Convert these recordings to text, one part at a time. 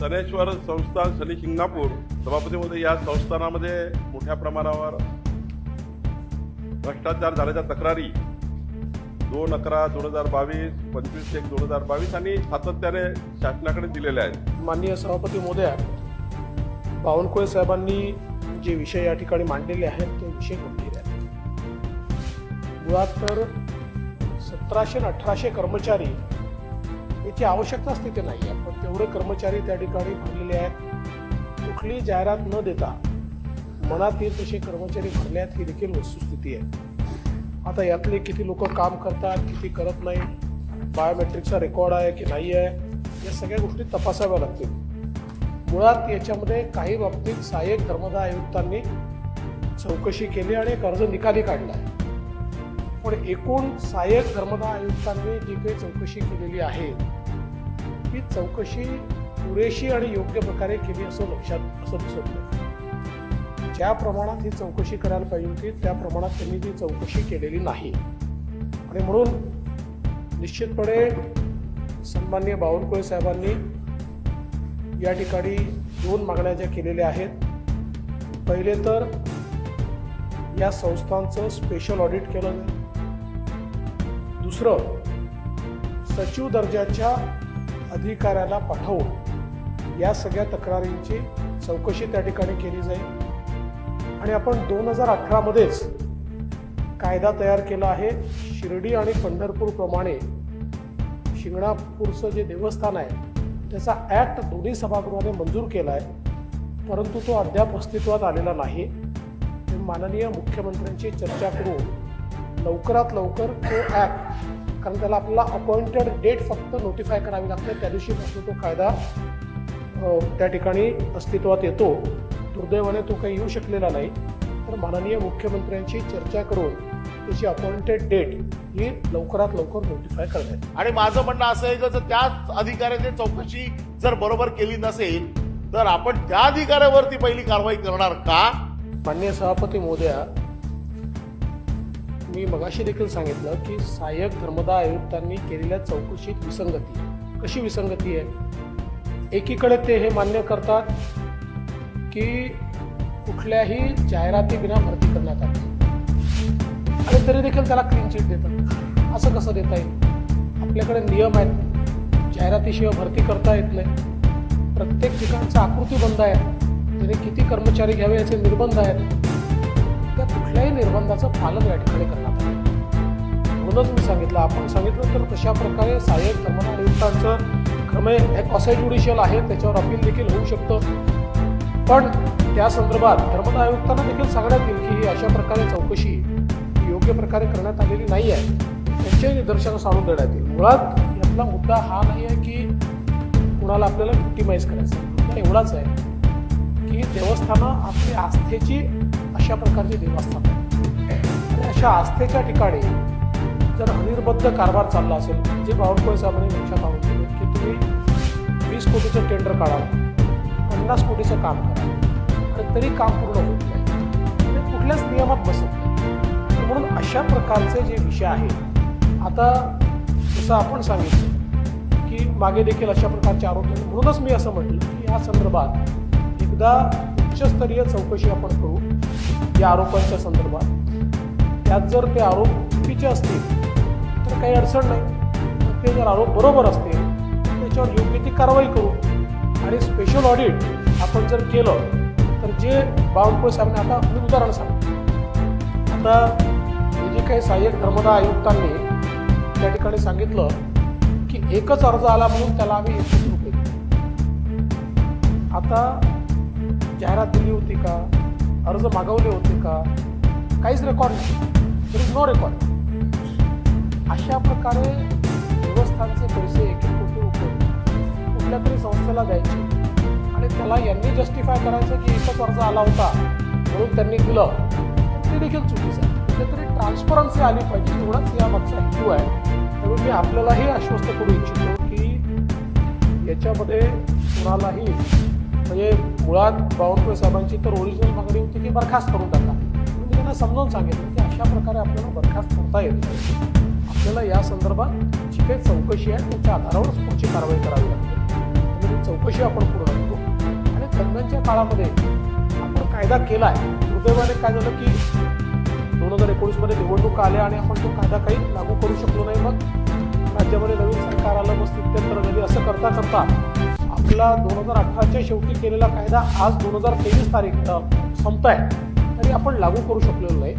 तनेश्वर संस्थान शनी शिंगणापूर सभापतीमध्ये या संस्थानामध्ये मोठ्या प्रमाणावर भ्रष्टाचार झाल्याच्या तक्रारी दोन अकरा दोन हजार बावीस पंचवीस एक दोन हजार बावीस आणि सातत्याने शासनाकडे दिलेल्या आहेत. माननीय सभापती महोदया बावनकुळे साहेबांनी जे विषय या ठिकाणी मांडलेले आहेत ते विषय गंभीर आहेत. मुळात तर सतराशे अठराशे कर्मचारी याची आवश्यकताच तिथे नाही? आहे पण तेवढे कर्मचारी त्या ठिकाणी भरलेले आहेत. कुठली जाहिरात न देता मनात येईल तसे कर्मचारी भरले आहेत ही देखील वस्तुस्थिती आहे. आता यातले किती लोक काम करतात किती करत नाही बायोमेट्रिकचा रेकॉर्ड आहे की नाही आहे या सगळ्या गोष्टी तपासाव्या लागतील. मुळात याच्यामध्ये काही बाबतीत सहाय्यक धर्मदाय आयुक्तांनी चौकशी केली आणि एक अर्ज निकाली काढला आहे. पण एकूण सहाय्यक धर्मदा आयुक्तांनी जी काही चौकशी केलेली आहे ही चौकशी पुरेशी आणि योग्य प्रकारे केली असं लक्षात असं दिसत ज्या प्रमाणात ही चौकशी करायला पाहिजे होती त्या प्रमाणात त्यांनी ती चौकशी केलेली नाही. आणि म्हणून निश्चितपणे सन्मान्य बावनकुळे साहेबांनी या ठिकाणी दोन मागण्या ज्या केलेल्या आहेत पहिले तर या संस्थांचं स्पेशल ऑडिट केलं दुसरं सचिव दर्जाच्या अधिकाऱ्याला पाठवून या सगळ्या तक्रारींची चौकशी त्या ठिकाणी केली जाईल. आणि आपण दोन हजार अठरामध्येच कायदा तयार केला आहे. शिर्डी आणि पंढरपूरप्रमाणे शिंगणापूरचं जे देवस्थान आहे त्याचा ॲक्ट दोन्ही सभागृहाने मंजूर केला आहे परंतु तो अद्याप अस्तित्वात आलेला नाही. माननीय मुख्यमंत्र्यांची चर्चा करून लवकरात लवकर तो ॲक्ट कारण त्याला आपल्याला अपॉइंटेड डेट फक्त नोटिफाय करावी लागते. त्या दिवशीपासून तो कायदा त्या ठिकाणी अस्तित्वात येतो. दुर्दैवाने तो काही येऊ शकलेला नाही. तर माननीय मुख्यमंत्र्यांची चर्चा करून त्याची अपॉइंटेड डेट ही लवकरात लवकर नोटिफाय करण्यात. आणि माझं म्हणणं असं आहे की जर त्याच अधिकाऱ्याने चौकशी जर बरोबर केली नसेल तर आपण त्या अधिकाऱ्यावरती पहिली कारवाई करणार का? माननीय सभापती महोदया मी मगाशी देखील सांगितलं की सहाय्यक धर्मदाय आयुक्तांनी केलेल्या चौकशीत विसंगती. कशी विसंगती आहे? एकीकडे ते हे मान्य करतात की कुठल्याही जाहिरातीविना भरती करण्यात आली. आणि तरी देखील त्याला क्लीन चिट देतात. असं कसं देता येईल? आपल्याकडे नियम आहेत. जाहिरातीशिवाय भरती करता येत नाही. प्रत्येक ठिकाणचा आकृती बंद आहे. त्याने किती कर्मचारी घ्यावे याचे निर्बंध आहेत. कुठल्याही निर्बंधाचं पालन या ठिकाणी करण्यात आलं म्हणूनच मी सांगितलं आपण सांगितलं तर कशा प्रकारे सहाय्यक धर्मदाय आयुक्तांचं क्रमे एक असं ज्युडिशियल आहे त्याच्यावर अपील देखील होऊ शकतं. पण त्या संदर्भात धर्मदाय आयुक्तांना देखील सांगण्यात येईल की ही अशा प्रकारे चौकशी योग्य प्रकारे करण्यात आलेली नाही आहे त्यांच्याही निदर्शनास आणून देण्यात येईल. मुळात यातला मुद्दा हा नाही आहे की कुणाला आपल्याला विक्टिमाइज करायचं मुद्दा एवढाच आहे की देवस्थानं आपली आस्थेची अशा प्रकारचे देवस्थान आहे आणि अशा आस्थेच्या ठिकाणी जर अनिर्बद्ध कारभार चालला असेल जे बावनकुळे साहेबांनी लक्षात आणून दिले की तुम्ही वीस कोटीचं टेंडर काढा पन्नास कोटीचं काम करा आणि तरी काम पूर्ण होत नाही म्हणजे कुठल्याच नियमात बसत नाही. म्हणून अशा प्रकारचे जे विषय आहेत आता जसं आपण सांगितलं की मागे देखील अशा प्रकारचे आरोप म्हणूनच मी असं म्हटलं की या संदर्भात एकदा उच्चस्तरीय चौकशी आपण करू या आरोपांच्या संदर्भात. त्यात जर ते आरोप चुकीचे असतील तर काही अडचण नाही. ते जर आरोप बरोबर असतील त्याच्यावर योग्य ती कारवाई करू. आणि स्पेशल ऑडिट आपण जर केलं तर जे बावनकुळे साहेबांनी आता मी उदाहरण सांगतो आता हे जे काही सहाय्यक धर्मदा आयुक्तांनी त्या ठिकाणी सांगितलं की एकच अर्ज आला म्हणून त्याला आम्ही एकशे रुपये आता जाहिरात दिली होती का? अर्ज मागवले होते का? काहीच रेकॉर्ड नाही. तर इज नो रेकॉर्ड अशा प्रकारे देवस्थानचे पैसे एक एक कोटी रुपये कुठल्या तरी संस्थेला द्यायचे. आणि त्याला यांनी जस्टिफाय करायचं की एकच अर्ज आला होता. म्हणून त्यांनी दिलं. ते देखील चुकीचं आहे. कुठेतरी ट्रान्सपरन्सी आली पाहिजे. एवढाच यामागचा हेतू आहे. त्यामुळे मी आपल्यालाही आश्वस्त करू इच्छितो की याच्यामध्ये कुणालाही म्हणजे मुळात बावनकुळे साहेबांची तर ओरिजिनल मागणी होती की बरखास्त करून टाका. मी त्यांना समजावून सांगितलं की अशा प्रकारे आपल्याला बरखास्त करता येत नाही. आपल्याला या संदर्भात जी काही चौकशी आहे त्याच्या आधारावरच पुढची कारवाई करावी लागते. ती चौकशी आपण पूर्ण करतो. आणि दरम्यानच्या काळामध्ये आपण कायदा केला आहे दुर्दैवाने काय झालं की दोन हजार एकोणीसमध्ये निवडणूक आल्या आणि आपण तो कायदा काही लागू करू शकलो नाही. मग राज्यामध्ये नवीन सरकार आलं मग स्थित्यंतर झाली असं करता करता आपला दोन हजार अठराच्या शेवटी केलेला कायदा आज दोन हजार तेवीस तारीख अ, संपताय. तरी आपण लागू करू शकलेलो नाही.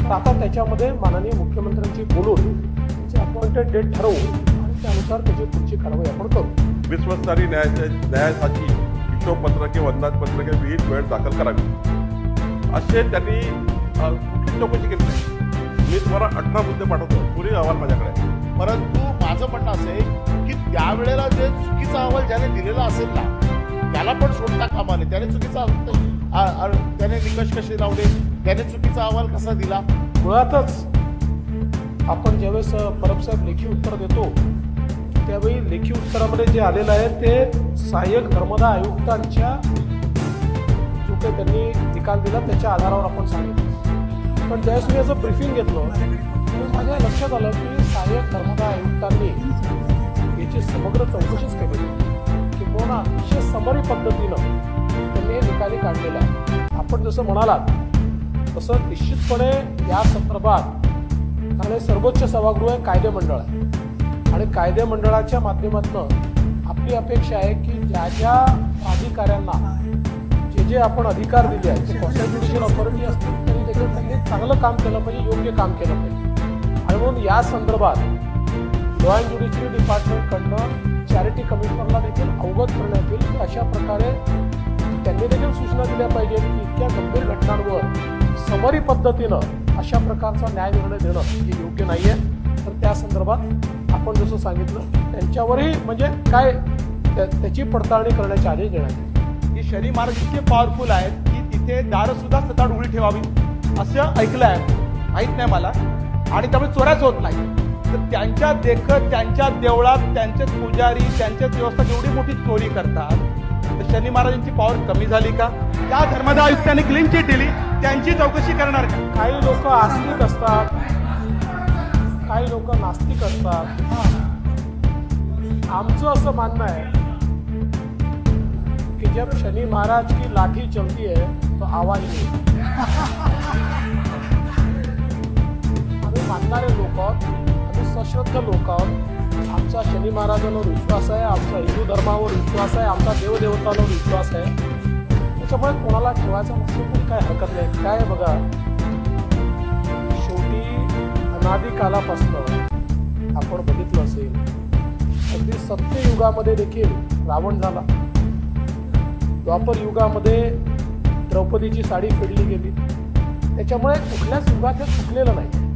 तर आता त्याच्यामध्ये माननीय मुख्यमंत्र्यांची बोलून त्याची अपॉइंटेड डेट ठरवू आणि त्यानुसार त्याची पुढची कारवाई आपण करू. विश्वस्तरीय न्यायाच्या न्यायासाठी हिशोबपत्रके वंदनापत्रके विहित वेळ दाखल करावी. असे त्यांनी चौकशी केली नाही मी तुम्हाला अठरा मुद्दे पाठवतो. पुढील अहवाल माझ्याकडे आहे. परंतु माझं म्हणणं असं आहे त्यावेळेला जे चुकीचा अहवाल ज्याने दिलेला असेल ना त्याला पण सोडता कामा नये त्याने चुकीचा त्याने निकष कसे लावले? त्याने चुकीचा अहवाल कसा दिला? मुळातच आपण ज्यावेळेस परबसाहेब लेखी उत्तर देतो त्यावेळी लेखी उत्तरामध्ये जे आलेलं आहे ते सहाय्यक धर्मदा आयुक्तांच्या जो काही त्यांनी निकाल दिला त्याच्या आधारावर आपण सांगितलं. पण ज्यावेळेस मी याचं ब्रिफिंग घेतलं माझ्या लक्षात आलं की सहाय्यक धर्मदा आयुक्तांनी याची समग्र चौकशीच केली. किंवा अतिशय समरी पद्धतीनं त्यांनी हे निकाली काढलेले आहे आपण जसं म्हणालात तसं निश्चितपणे या संदर्भात कारण हे सर्वोच्च सभागृह आहे कायदे मंडळ आहे. आणि कायदे मंडळाच्या माध्यमातून आपली अपेक्षा आहे की ज्या ज्या अधिकाऱ्यांना जे जे आपण अधिकार दिले आहेत ते कॉन्स्टिट्युशन ऑथॉरिटी असतील तरी देखील त्यांनी चांगलं काम केलं पाहिजे योग्य काम केलं पाहिजे. आणि म्हणून या संदर्भात लॉ अँड ज्युडिशरी डिपार्टमेंटकडनं चॅरिटी कमिशनरला देखील अवगत करण्यात येईल. की अशा प्रकारे त्यांनी देखील सूचना दिल्या पाहिजेत की इतक्या गंभीर घटनांवर समरी पद्धतीनं अशा प्रकारचा न्याय निर्णय देणं हे योग्य नाही आहे तर त्या संदर्भात आपण जसं सांगितलं त्यांच्यावरही म्हणजे काय त्या- त्याची पडताळणी करण्याचे आदेश देण्यात येईल. की शनी महाराज इतके पॉवरफुल आहेत की तिथे दारंसुद्धा सुद्धा उघडी ठेवावी. असं ऐकलं आहे माहीत नाही मला. आणि त्यामुळे चोऱ्याच होत नाही. तर त्यांच्या देखत त्यांच्या देवळात त्यांचेच पुजारी त्यांच्याच व्यवस्था एवढी मोठी चोरी करतात. तर शनी महाराजांची पॉवर कमी झाली का? त्या धर्मदा आयुक्तांनी क्लीन चिट दिली. त्यांची चौकशी करणार का? काही लोक आस्तिक असतात. काही लोक नास्तिक असतात. आमचं असं मानणं आहे कि जब शनि महाराज की लाठी चलती है तो आवाज नहीं. आम्ही मानणारे लोक आहोत लोक आहोत आमचा शनी महाराजांवर विश्वास आहे आमचा हिंदू धर्मावर विश्वास आहे आमचा देवदेवतांवर विश्वास आहे. त्याच्यामुळे कोणाला ठेवायचा नसेल पण काय हरकत नाही. काय बघा? शेवटी अनादी कालापासून आपण बघितलं असेल अगदी सत्ययुगामध्ये देखील रावण झाला. द्वापर युगामध्ये द्रौपदीची साडी फेडली गेली. त्याच्यामुळे कुठल्याच युगात हे चुकलेलं नाही.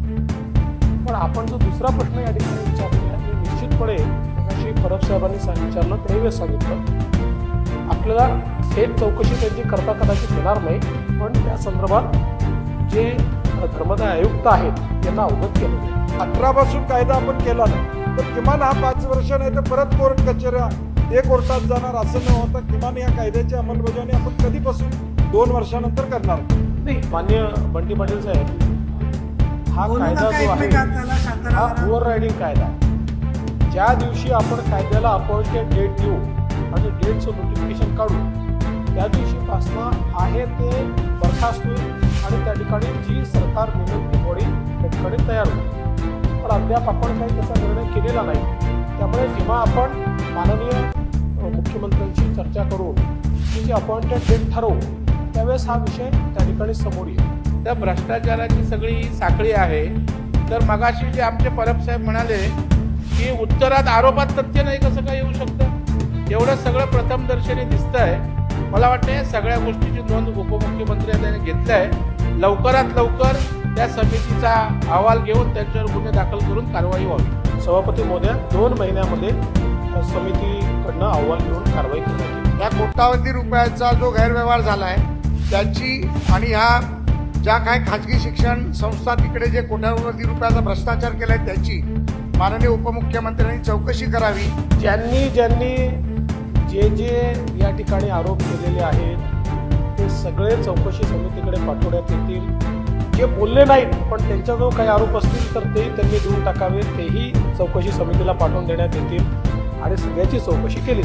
पण आपण जो दुसरा प्रश्न या ठिकाणी विचारलेला मी निश्चितपणे अशी परब साहेबांनी सांग विचारलं त्यावेळेस सांगितलं. आपल्याला थेट चौकशी त्यांची करता कदाचित येणार नाही पण त्या संदर्भात जे धर्मदाय आयुक्त आहेत त्यांना अवगत केलं. अठरा पासून कायदा आपण केला नाही तर किमान हा पाच वर्ष नाही तर परत कोर्ट कचेऱ्या हे कोर्टात जाणार असं न होता किमान या कायद्याची अंमलबजावणी आपण कधीपासून दोन वर्षानंतर करणार? नाही मान्य बंटी पाटील साहेब हा कायदा जो आहे हा ओव्हर रायडिंग कायदा आहे. ज्या दिवशी आपण कायद्याला अपॉइंटेड डेट देऊ आणि डेटचं नोटिफिकेशन काढू त्या दिवशीपासनं आहे ते बरखास्त होईल आणि त्या ठिकाणी जी सरकार निवडणूक बॉडी त्या ठिकाणी तयार होईल. पण अद्याप आपण काही त्याचा निर्णय केलेला नाही. त्यामुळे जेव्हा आपण माननीय मुख्यमंत्र्यांशी चर्चा करू की जी अपॉइंटेड डेट ठरवू त्यावेळेस हा विषय त्या ठिकाणी समोर येईल. तर भ्रष्टाचाराची सगळी साखळी आहे. तर मगाशी जे आमचे परब साहेब म्हणाले की उत्तरात आरोपात तथ्य नाही कसं काय येऊ शकतं? एवढं सगळं प्रथमदर्शनी दिसतंय. मला वाटतं या सगळ्या गोष्टीची नोंद उपमुख्यमंत्री यांनी घेतली आहे लवकरात लवकर त्या समितीचा अहवाल घेऊन त्यांच्यावर गुन्हे दाखल करून कारवाई व्हावी. सभापती महोदय दोन महिन्यामध्ये समितीकडनं अहवाल घेऊन कारवाई करण्यात या कोट्यावधी रुपयाचा जो गैरव्यवहार झाला आहे त्याची आणि ह्या ज्या काय खाजगी शिक्षण संस्था तिकडे जे कोट्यावधी रुपयाचा भ्रष्टाचार केलाय त्याची माननीय उपमुख्यमंत्र्यांनी चौकशी करावी. ज्यांनी ज्यांनी जे जे या ठिकाणी आरोप केलेले आहेत ते सगळे चौकशी समितीकडे पाठवण्यात येतील. जे बोलले नाहीत पण त्यांच्या जो काही आरोप असतील तर तेही त्यांनी देऊन टाकावे तेही चौकशी समितीला पाठवून देण्यात येतील. आणि सगळ्याची चौकशी केली.